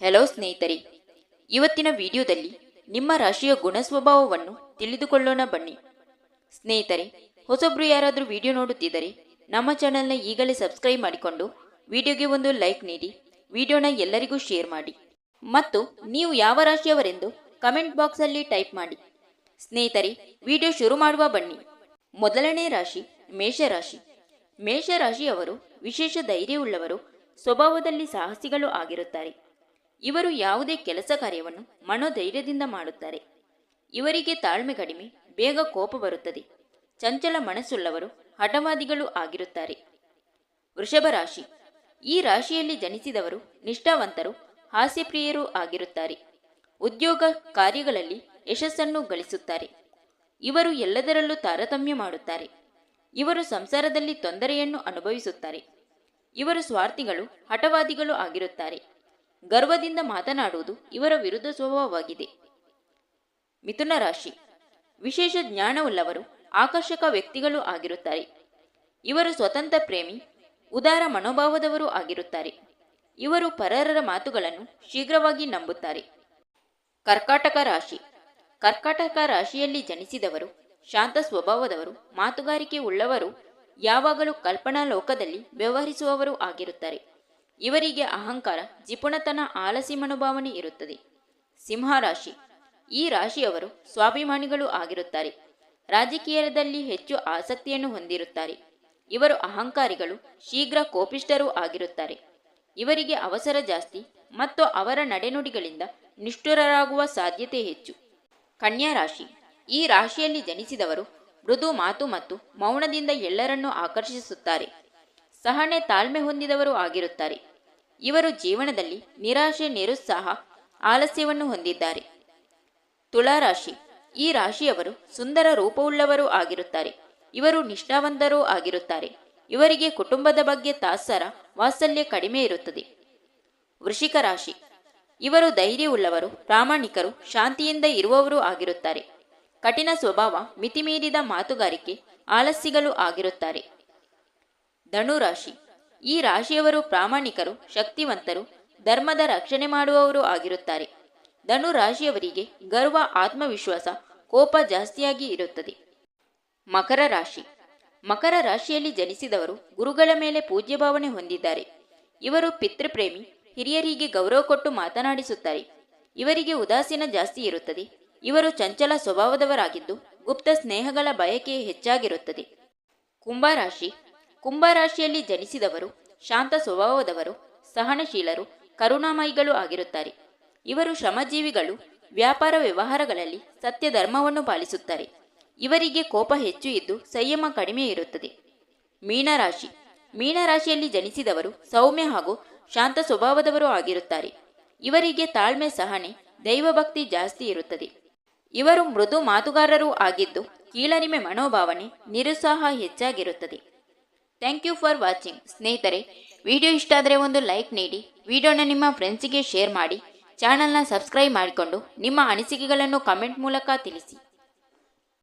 Hello ಸ್ನೇಹಿತರೆ, ಇವತ್ತಿನ ವಿಡಿಯೋದಲ್ಲಿ ನಿಮ್ಮ ರಾಶಿಯ ಗುಣಸ್ವಭಾವವನ್ನು ತಿಳಿದುಕೊಳ್ಳೋಣ ಬನ್ನಿ. ಸ್ನೇಹಿತರೆ, ಹೊಸೊಬ್ರು ಯಾರಾದರೂ ವಿಡಿಯೋ ನೋಡುತ್ತಿದ್ದರೆ ನಮ್ಮ ಚಾನೆಲ್ನ ಈಗಲೇ ಸಬ್ಸ್ಕ್ರೈಬ್ ಮಾಡಿಕೊಂಡು ವಿಡಿಯೋಗೆ ಒಂದು ಲೈಕ್ ನೀಡಿ, ವಿಡಿಯೋನ ಎಲ್ಲರಿಗೂ ಶೇರ್ ಮಾಡಿ. ಮತ್ತು ನೀವು ಯಾವ ರಾಶಿಯವರೆಂದು ಕಮೆಂಟ್ ಬಾಕ್ಸಲ್ಲಿ ಟೈಪ್ ಮಾಡಿ. ಸ್ನೇಹಿತರೆ, ವಿಡಿಯೋ ಶುರು ಮಾಡುವ ಬನ್ನಿ. ಮೊದಲನೇ ರಾಶಿ ಮೇಷರಾಶಿ. ಮೇಷರಾಶಿಯವರು ವಿಶೇಷ ಧೈರ್ಯವುಳ್ಳವರು, ಸ್ವಭಾವದಲ್ಲಿ ಸಾಹಸಿಗಳು ಆಗಿರುತ್ತಾರೆ. ಇವರು ಯಾವುದೇ ಕೆಲಸ ಕಾರ್ಯವನ್ನು ಮನೋಧೈರ್ಯದಿಂದ ಮಾಡುತ್ತಾರೆ. ಇವರಿಗೆ ತಾಳ್ಮೆ ಕಡಿಮೆ, ಬೇಗ ಕೋಪ ಬರುತ್ತದೆ. ಚಂಚಲ ಮನಸ್ಸುಳ್ಳವರು ಹಠವಾದಿಗಳು ಆಗಿರುತ್ತಾರೆ. ವೃಷಭ ರಾಶಿ. ಈ ರಾಶಿಯಲ್ಲಿ ಜನಿಸಿದವರು ನಿಷ್ಠಾವಂತರು, ಹಾಸ್ಯಪ್ರಿಯರೂ ಆಗಿರುತ್ತಾರೆ. ಉದ್ಯೋಗ ಕಾರ್ಯಗಳಲ್ಲಿ ಯಶಸ್ಸನ್ನು ಗಳಿಸುತ್ತಾರೆ. ಇವರು ಎಲ್ಲದರಲ್ಲೂ ತಾರತಮ್ಯ ಮಾಡುತ್ತಾರೆ. ಇವರು ಸಂಸಾರದಲ್ಲಿ ತೊಂದರೆಯನ್ನು ಅನುಭವಿಸುತ್ತಾರೆ. ಇವರು ಸ್ವಾರ್ಥಿಗಳು, ಹಠವಾದಿಗಳು ಆಗಿರುತ್ತಾರೆ. ಗರ್ವದಿಂದ ಮಾತನಾಡುವುದು ಇವರ ವಿರುದ್ಧ ಸ್ವಭಾವವಾಗಿದೆ. ಮಿಥುನ ರಾಶಿ. ವಿಶೇಷ ಜ್ಞಾನವುಳ್ಳವರು ಆಕರ್ಷಕ ವ್ಯಕ್ತಿಗಳು ಆಗಿರುತ್ತಾರೆ. ಇವರು ಸ್ವತಂತ್ರ ಪ್ರೇಮಿ, ಉದಾರ ಮನೋಭಾವದವರು ಆಗಿರುತ್ತಾರೆ. ಇವರು ಪರರರ ಮಾತುಗಳನ್ನು ಶೀಘ್ರವಾಗಿ ನಂಬುತ್ತಾರೆ. ಕರ್ಕಾಟಕ ರಾಶಿ. ಕರ್ಕಾಟಕ ರಾಶಿಯಲ್ಲಿ ಜನಿಸಿದವರು, ಶಾಂತ ಸ್ವಭಾವದವರು, ಮಾತುಗಾರಿಕೆ ಉಳ್ಳವರು, ಯಾವಾಗಲೂ ಕಲ್ಪನಾ ಲೋಕದಲ್ಲಿ ವ್ಯವಹರಿಸುವವರು ಆಗಿರುತ್ತಾರೆ. ಇವರಿಗೆ ಅಹಂಕಾರ, ಜಿಪುಣತನ, ಆಲಸಿ ಮನೋಭಾವನೆ ಇರುತ್ತದೆ. ಸಿಂಹರಾಶಿ. ಈ ರಾಶಿಯವರು ಸ್ವಾಭಿಮಾನಿಗಳು ಆಗಿರುತ್ತಾರೆ. ರಾಜಕೀಯದಲ್ಲಿ ಹೆಚ್ಚು ಆಸಕ್ತಿಯನ್ನು ಹೊಂದಿರುತ್ತಾರೆ. ಇವರು ಅಹಂಕಾರಿಗಳು, ಶೀಘ್ರ ಕೋಪಿಷ್ಠರೂ ಆಗಿರುತ್ತಾರೆ. ಇವರಿಗೆ ಅವಸರ ಜಾಸ್ತಿ ಮತ್ತು ಅವರ ನಡೆನುಡಿಗಳಿಂದ ನಿಷ್ಠುರರಾಗುವ ಸಾಧ್ಯತೆ ಹೆಚ್ಚು. ಕನ್ಯಾ ರಾಶಿ. ಈ ರಾಶಿಯಲ್ಲಿ ಜನಿಸಿದವರು ಮೃದು ಮಾತು ಮತ್ತು ಮೌನದಿಂದ ಎಲ್ಲರನ್ನೂ ಆಕರ್ಷಿಸುತ್ತಾರೆ. ಸಹನೆ ತಾಳ್ಮೆ ಹೊಂದಿದವರು ಆಗಿರುತ್ತಾರೆ. ಇವರು ಜೀವನದಲ್ಲಿ ನಿರಾಶೆ, ನಿರುತ್ಸಾಹ, ಆಲಸ್ಯವನ್ನು ಹೊಂದಿದ್ದಾರೆ. ತುಳಾರಾಶಿ ಈ ರಾಶಿಯವರು ಸುಂದರ ರೂಪವುಳ್ಳವರು ಆಗಿರುತ್ತಾರೆ. ಇವರು ನಿಷ್ಠಾವಂತರೂ ಆಗಿರುತ್ತಾರೆ. ಇವರಿಗೆ ಕುಟುಂಬದ ಬಗ್ಗೆ ತಾತ್ಸರ, ವಾತ್ಸಲ್ಯ ಕಡಿಮೆ ಇರುತ್ತದೆ. ವೃಷಿಕ ರಾಶಿ. ಇವರು ಧೈರ್ಯವುಳ್ಳವರು, ಪ್ರಾಮಾಣಿಕರು, ಶಾಂತಿಯಿಂದ ಇರುವವರು ಆಗಿರುತ್ತಾರೆ. ಕಠಿಣ ಸ್ವಭಾವ, ಮಿತಿಮೀರಿದ ಮಾತುಗಾರಿಕೆ, ಆಲಸ್ಯಗಳು ಆಗಿರುತ್ತಾರೆ. ಧನುರಾಶಿ. ಈ ರಾಶಿಯವರು ಪ್ರಾಮಾಣಿಕರು, ಶಕ್ತಿವಂತರು, ಧರ್ಮದ ರಕ್ಷಣೆ ಮಾಡುವವರು ಆಗಿರುತ್ತಾರೆ. ಧನು ರಾಶಿಯವರಿಗೆ ಗರ್ವ, ಆತ್ಮವಿಶ್ವಾಸ, ಕೋಪ ಜಾಸ್ತಿಯಾಗಿ ಇರುತ್ತದೆ. ಮಕರ ರಾಶಿ. ಮಕರ ರಾಶಿಯಲ್ಲಿ ಜನಿಸಿದವರು ಗುರುಗಳ ಮೇಲೆ ಪೂಜ್ಯ ಭಾವನೆ ಹೊಂದಿದ್ದಾರೆ. ಇವರು ಪಿತೃಪ್ರೇಮಿ, ಹಿರಿಯರಿಗೆ ಗೌರವ ಕೊಟ್ಟು ಮಾತನಾಡಿಸುತ್ತಾರೆ. ಇವರಿಗೆ ಉದಾಸೀನ ಜಾಸ್ತಿ ಇರುತ್ತದೆ. ಇವರು ಚಂಚಲ ಸ್ವಭಾವದವರಾಗಿದ್ದು, ಗುಪ್ತ ಸ್ನೇಹಗಳ ಬಯಕೆ ಹೆಚ್ಚಾಗಿರುತ್ತದೆ. ಕುಂಭರಾಶಿ ಕುಂಭರಾಶಿಯಲ್ಲಿ ಜನಿಸಿದವರು, ಶಾಂತ ಸ್ವಭಾವದವರು, ಸಹನಶೀಲರು, ಕರುಣಾಮಯಿಗಳು ಆಗಿರುತ್ತಾರೆ. ಇವರು ಶ್ರಮಜೀವಿಗಳು, ವ್ಯಾಪಾರ ವ್ಯವಹಾರಗಳಲ್ಲಿ ಸತ್ಯ ಧರ್ಮವನ್ನು ಪಾಲಿಸುತ್ತಾರೆ. ಇವರಿಗೆ ಕೋಪ ಹೆಚ್ಚು ಇದ್ದು ಸಂಯಮ ಕಡಿಮೆ ಇರುತ್ತದೆ. ಮೀನರಾಶಿ. ಮೀನರಾಶಿಯಲ್ಲಿ ಜನಿಸಿದವರು ಸೌಮ್ಯ ಹಾಗೂ ಶಾಂತ ಸ್ವಭಾವದವರು ಆಗಿರುತ್ತಾರೆ. ಇವರಿಗೆ ತಾಳ್ಮೆ, ಸಹನೆ, ದೈವಭಕ್ತಿ ಜಾಸ್ತಿ ಇರುತ್ತದೆ. ಇವರು ಮೃದು ಮಾತುಗಾರರೂ ಆಗಿದ್ದು, ಕೀಳರಿಮೆ ಮನೋಭಾವನೆ, ನಿರುತ್ಸಾಹ ಹೆಚ್ಚಾಗಿರುತ್ತದೆ. ಥ್ಯಾಂಕ್ ಯು ಫಾರ್ ವಾಚಿಂಗ್ ಸ್ನೇಹಿತರೆ ವಿಡಿಯೋ ಇಷ್ಟ ಆದರೆ ಒಂದು ಲೈಕ್ ನೀಡಿ ವಿಡಿಯೋನ ನಿಮ್ಮ ಫ್ರೆಂಡ್ಸಿಗೆ ಶೇರ್ ಮಾಡಿ ಚಾನಲ್ನ ಸಬ್ಸ್ಕ್ರೈಬ್ ಮಾಡಿಕೊಂಡು ನಿಮ್ಮ ಅನಿಸಿಕೆಗಳನ್ನು ಕಮೆಂಟ್ ಮೂಲಕ ತಿಳಿಸಿ.